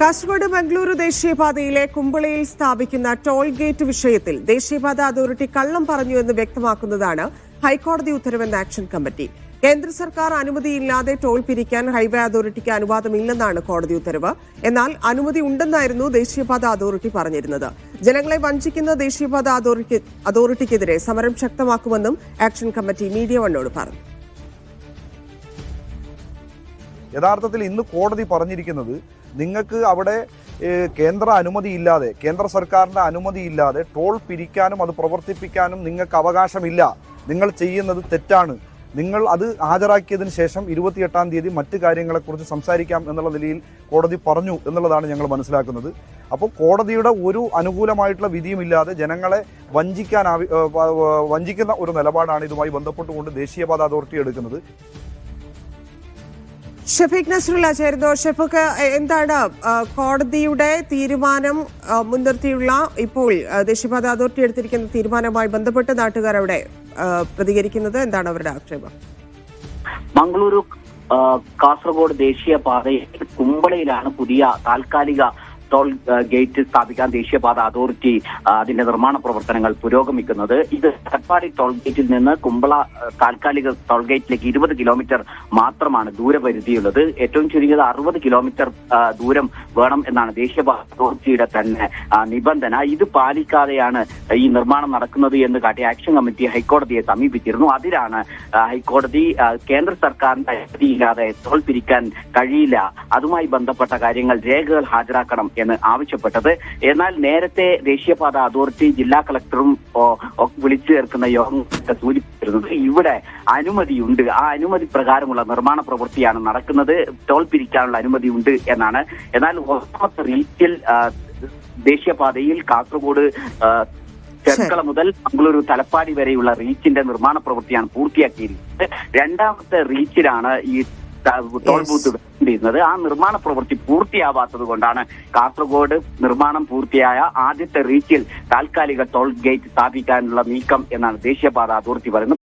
കാസർഗോഡ് ബംഗളൂരു ദേശീയപാതയിലെ കുമ്പളയിൽ സ്ഥാപിക്കുന്ന toll gate വിഷയത്തിൽ ദേശീയപാത അതോറിറ്റി കള്ളം പറഞ്ഞു എന്ന് വ്യക്തമാക്കുന്നതാണ് ഹൈക്കോടതി ഉത്തരവെന്ന ആക്ഷൻ കമ്മിറ്റി. കേന്ദ്ര സർക്കാർ അനുമതിയില്ലാതെ ടോൾ പിരിക്കാൻ ഹൈവേ അതോറിറ്റിക്ക് അനുവാദമില്ലെന്നാണ് കോടതി ഉത്തരവ്. എന്നാൽ അനുമതി ഉണ്ടെന്നായിരുന്നു ദേശീയപാത അതോറിറ്റി പറഞ്ഞിരുന്നത്. ജനങ്ങളെ വഞ്ചിക്കുന്ന ദേശീയപാത അതോറിറ്റി അതോറിറ്റിക്കെതിരെ സമരം ശക്തമാക്കുമെന്നും ആക്ഷൻ കമ്മിറ്റി മീഡിയ വണ്ണോട് പറഞ്ഞു. യഥാർത്ഥത്തിൽ ഇന്ന് കോടതി പറഞ്ഞിരിക്കുന്നത് നിങ്ങൾക്ക് അവിടെ കേന്ദ്ര അനുമതിയില്ലാതെ കേന്ദ്ര സർക്കാരിന്റെ അനുമതിയില്ലാതെ ടോൾ പിരിക്കാനും അത് പ്രവർത്തിപ്പിക്കാനും നിങ്ങൾക്ക് അവകാശമില്ല. നിങ്ങൾ ചെയ്യുന്നത് തെറ്റാണ്. നിങ്ങൾ അത് ഹാജരാക്കിയതിന് ശേഷം ഇരുപത്തിയെട്ടാം തീയതി മറ്റു കാര്യങ്ങളെക്കുറിച്ച് സംസാരിക്കാം എന്നുള്ള നിലയിൽ കോടതി പറഞ്ഞു എന്നുള്ളതാണ് ഞങ്ങൾ മനസ്സിലാക്കുന്നത്. അപ്പോൾ കോടതിയുടെ ഒരു അനുകൂലമായിട്ടുള്ള വിധിയുമില്ലാതെ ജനങ്ങളെ വഞ്ചിക്കാൻ വഞ്ചിക്കുന്ന ഒരു നിലപാടാണ് ഇതുമായി ബന്ധപ്പെട്ടുകൊണ്ട് ദേശീയപാത അതോറിറ്റി എടുക്കുന്നത്. ഷഫീഖ് നസ്രുല്ല ചേരുന്നു? ഷഫീഖ് എന്താണ് കോടതിയുടെ തീരുമാനം മുൻനിർത്തിയുള്ള ഇപ്പോൾ ദേശീയപാത അതോറിറ്റി എടുത്തിരിക്കുന്ന തീരുമാനവുമായി ബന്ധപ്പെട്ട് നാട്ടുകാർ അവിടെ പ്രതികരിക്കുന്നത് എന്താണ് അവരുടെ ആക്ഷേപം? മംഗളൂരു കാസർഗോഡ് ദേശീയപാതയിൽ കുമ്പളയിലാണ് പുതിയ താൽക്കാലിക ടോൾ ഗേറ്റ് സ്ഥാപിക്കാൻ ദേശീയപാത അതോറിറ്റി അതിന്റെ നിർമ്മാണ പ്രവർത്തനങ്ങൾ പുരോഗമിക്കുന്നത്. ഇത് കട്ടപ്പാടി ടോൾ ഗേറ്റിൽ നിന്ന് കുമ്പള താൽക്കാലിക ടോൾ ഗേറ്റിലേക്ക് ഇരുപത് കിലോമീറ്റർ മാത്രമാണ് ദൂരപരിധിയുള്ളത്. ഏറ്റവും ചുരുങ്ങിയത് അറുപത് കിലോമീറ്റർ ദൂരം വേണം എന്നാണ് ദേശീയപാത അതോറിറ്റിയുടെ തന്നെ നിബന്ധന. ഇത് പാലിക്കാതെയാണ് ഈ നിർമ്മാണം നടക്കുന്നത് എന്ന് കാട്ടി ആക്ഷൻ കമ്മിറ്റി ഹൈക്കോടതിയെ സമീപിച്ചിരുന്നു. അതിലാണ് ഹൈക്കോടതി കേന്ദ്ര സർക്കാരിന്റെ അനുമതിയില്ലാതെ ടോൾ പിരിക്കാൻ കഴിയില്ല. അതുമായി ബന്ധപ്പെട്ട കാര്യങ്ങൾ രേഖകൾ ഹാജരാക്കണം എന്ന് ആവശ്യപ്പെട്ടത്. എന്നാൽ നേരത്തെ ദേശീയപാത അതോറിറ്റി ജില്ലാ കളക്ടറും വിളിച്ചു ചേർക്കുന്ന യോഗം സൂചിപ്പിച്ചിരുന്നത് ഇവിടെ അനുമതിയുണ്ട്. ആ അനുമതി പ്രകാരമുള്ള നിർമ്മാണ പ്രവൃത്തിയാണ് നടക്കുന്നത്. ടോൾ പിരിക്കാനുള്ള അനുമതി ഉണ്ട് എന്നാണ്. എന്നാൽ ഒന്നാമത്തെ റീറ്റിൽ ദേശീയപാതയിൽ കാസർഗോഡ് ചെർക്കള മുതൽ മംഗളൂരു തലപ്പാടി വരെയുള്ള റീച്ചിന്റെ നിർമ്മാണ പ്രവൃത്തിയാണ് പൂർത്തിയാക്കിയിരിക്കുന്നത്. രണ്ടാമത്തെ റീച്ചിലാണ് ഈ ടോൾ ബൂത്ത് ചെയ്യുന്നത് ആ നിർമ്മാണ പ്രവൃത്തി പൂർത്തിയാവാത്തത് കൊണ്ടാണ് കാസർഗോഡ് നിർമ്മാണം പൂർത്തിയായ ആദ്യത്തെ റീച്ചിൽ താൽക്കാലിക ടോൾ ഗേറ്റ് സ്ഥാപിക്കാനുള്ള നീക്കം എന്നാണ് ദേശീയപാത അതോറിറ്റി പറയുന്നത്.